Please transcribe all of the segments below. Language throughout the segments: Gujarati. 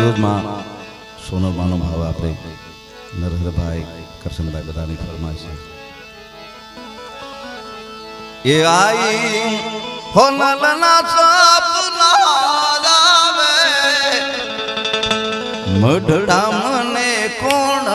ક્રોધમાં સોનરમાનો ભાવ આપણે નરહરભાઈ કરશનભાઈ બધાની ફરમાય છે. એ આઈ હોનલના સપના આવે. મઢડા મને કોણ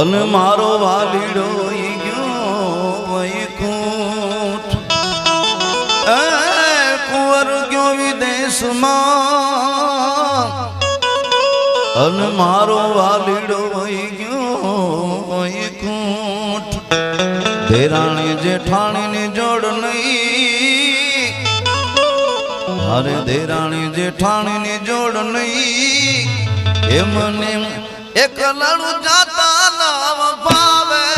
અને મારો વાલીડો ગયો વૈકુંઠ. કુંવર ગયો વિદેશમાં. અને મારો વાલીડો ગયો વૈકુંઠ. ધેરાણી જેઠાણીની જોડ નહીં. અરે દેરાણી જેઠાણીની જોડ નહીં. એમને એક લણું જાતા નામ ભાવે.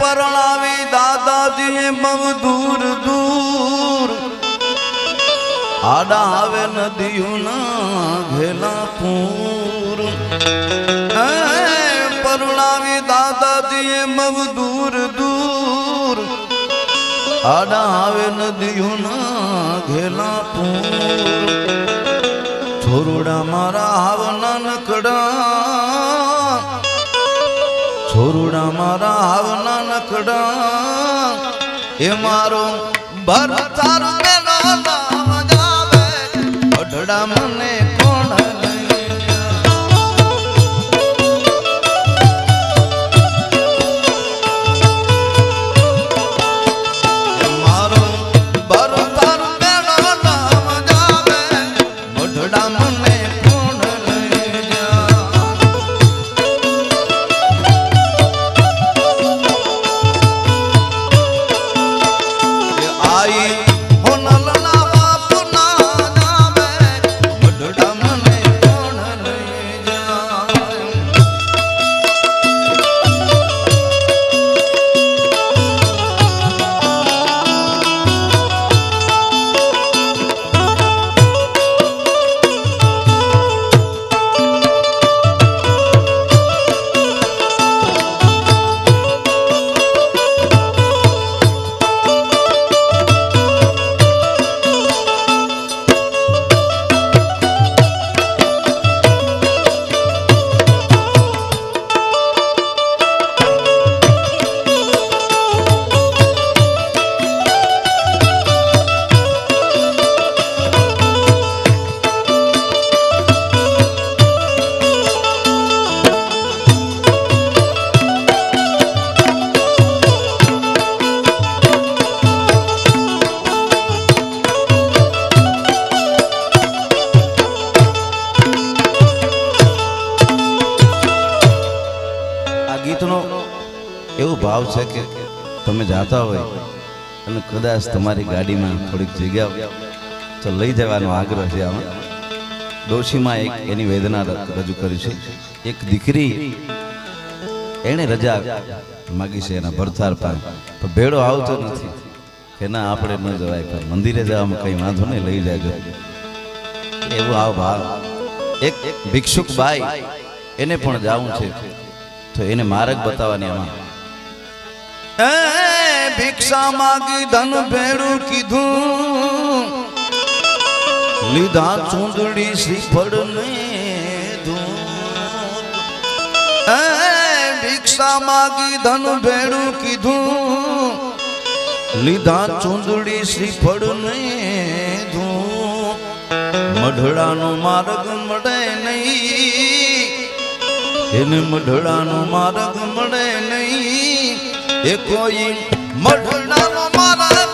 પરણાવી દાદાજી, બહુ દૂર દૂર. આડા આવે નદીઓના ઘેલા પૂર. પરણાવી દાદાજી, બહુ દૂર દૂર. આડા આવે નદીઓના ઘેલા પૂર. છોરડા મારા આવના નકડા છોરુડા મારા આવના નખડા. એ મારો નામ જાવે અઢડા મને છે કે તમે જાતા હોય અને કદાચ તમારી ગાડીમાં થોડીક જગ્યા તો લઈ જવાનો આગ્રહ છે આમાં. ડોશીમાં એક એની વેદના રજૂ કરી છે. એક દીકરી એણે રજા માગી છે એના ભરથાર પર તો ભેડો આવતો નથી કે ના, આપણે ન જવાય, પણ મંદિરે જવામાં કંઈ વાંધો નહીં, લઈ જાજો. એવું આવ ભાવ. એક ભિક્ષુક બાઈ એને પણ જાવું છે. તો એને માર્ગ બતાવવાની આમાં એ ભિક્ષા માગી ધન ભેડું કીધું. લીધા ચૂંદડી શ્રીફળ ને એ ભિક્ષા માગી ધન ભેડું કીધું. લીધા ચૂંદડી શ્રીફળ ને મઢડાનો માર્ગ મળે નહીં. એને મઢડાનો માર્ગ એ કોઈ મઢડાનો માર્ગ